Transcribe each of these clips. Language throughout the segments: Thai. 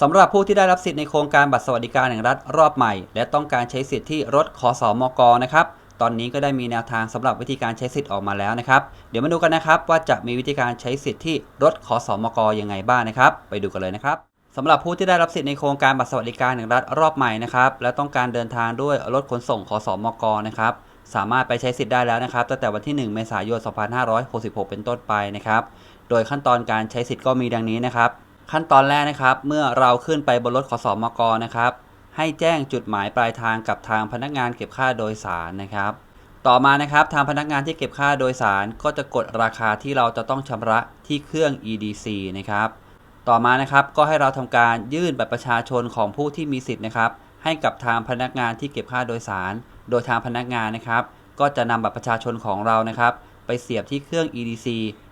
สำหรับผู้ที่ได้รับสิทธิ์ในโครงการบัตรสวัสดิการแห่งรัฐรอบใหม่ และต้องการใช้สิทธิ์ที่รถขอสอมกนะครับตอนนี้ก็ได้มีแนวทางสำหรับวิธีการใช้สิทธิ์ออกมาแล้วนะครับ เดี๋ยวมาดูกันนะครับว่าจะมีวิธีการใช้สิทธิ์ที่รถขอสอมกยังไงบ้างนะครับ ไปดูกันเลยนะครับสำหรับผู้ที่ได้รับสิทธิ์ในโครงการบัตรสวัสดิการแห่งรัฐรอบใหม่นะครับและต้องการเดินทางด้วยรถขนส่งขอสอมกนะครับสามารถไปใช้สิทธิ์ได้แล้วนะครับตั้งแต่วันที่ 1 เมษายน 2566 เป็นต้นไปนะครับ โดยขั้นตอนการใช้สิทธิ์ก็มีดังนี้นะครับ ขั้นตอนแรกนะครับ เมื่อเราขึ้นไปบนรถขอสอมกนะครับ ให้แจ้งจุดหมายปลายทางกับทางพนักงานเก็บค่าโดยสารนะครับ ต่อมานะครับทางพนักงานที่เก็บค่าโดยสารก็จะกดราคาที่เราจะต้องชำระที่เครื่อง EDC นะครับ ต่อมานะครับก็ให้เราทำการยื่นบัตรประชาชนของผู้ที่มีสิทธิ์นะครับ ให้กับทางพนักงานที่เก็บค่าโดยสาร โดยทางพนักงานนะครับ ก็จะนำบัตรประชาชนของเรานะครับ ไปเสียบที่เครื่อง EDC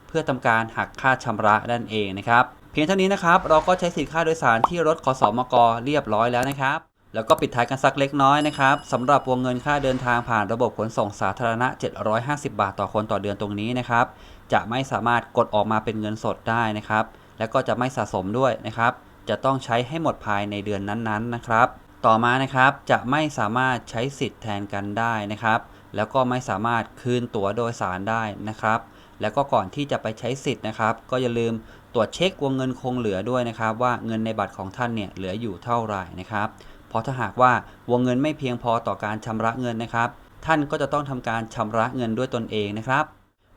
เพื่อทำการหักค่าชำระนั่นเองนะครับ เพียงเท่านี้นะครับ เราก็ใช้สิทธิค่าโดยสารที่รถขอสอมกเรียบร้อยแล้วนะครับ แล้วก็ปิดท้ายกันสักเล็กน้อยนะครับสำหรับวงเงินค่าเดินทางผ่านระบบขนส่งสาธารณะ 750 บาทต่อคนต่อเดือนตรงนี้นะครับ จะไม่สามารถกดออกมาเป็นเงินสดได้นะครับ และก็จะไม่สะสมด้วยนะครับ จะต้องใช้ให้หมดภายในเดือนนั้นๆนะครับต่อมานะครับจะไม่สามารถใช้สิทธิ์แทนกันได้นะครับ แล้วก็ไม่สามารถคืนตั๋วโดยสารได้นะครับ แล้วก็ก่อนที่จะไปใช้สิทธิ์นะครับ ก็อย่าลืมตรวจเช็ควงเงินคงเหลือด้วยนะครับ ว่าเงินในบัตรของท่านเนี่ยเหลืออยู่เท่าไหร่นะครับ เพราะถ้าหากว่าวงเงินไม่เพียงพอต่อการชำระเงินนะครับ ท่านก็จะต้องทำการชำระเงินด้วยตนเองนะครับ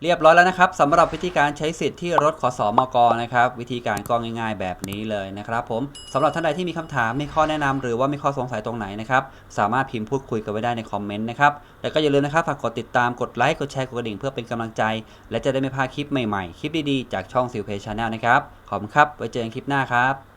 เรียบร้อยแล้วนะครับสำหรับวิธีการใช้สิทธิ์ที่รถขอสอมกนะครับวิธีการก็ง่าย ๆ แบบนี้เลยนะครับ ผมสำหรับท่านใดที่มีคำถามมีข้อแนะนำหรือว่ามีข้อสงสัยตรงไหนนะครับสามารถพิมพ์พูดคุยกันไว้ได้ในคอมเมนต์นะครับแล้วก็อย่าลืมนะครับฝากกดติดตามกดไลค์กดแชร์กดกระดิ่งเพื่อเป็นกำลังใจ และจะได้ไม่พลาดคลิปใหม่ๆ คลิปดีๆจากช่องซิลเพจชาแนลนะครับขอบคุณครับไว้เจอกันคลิปหน้าครับ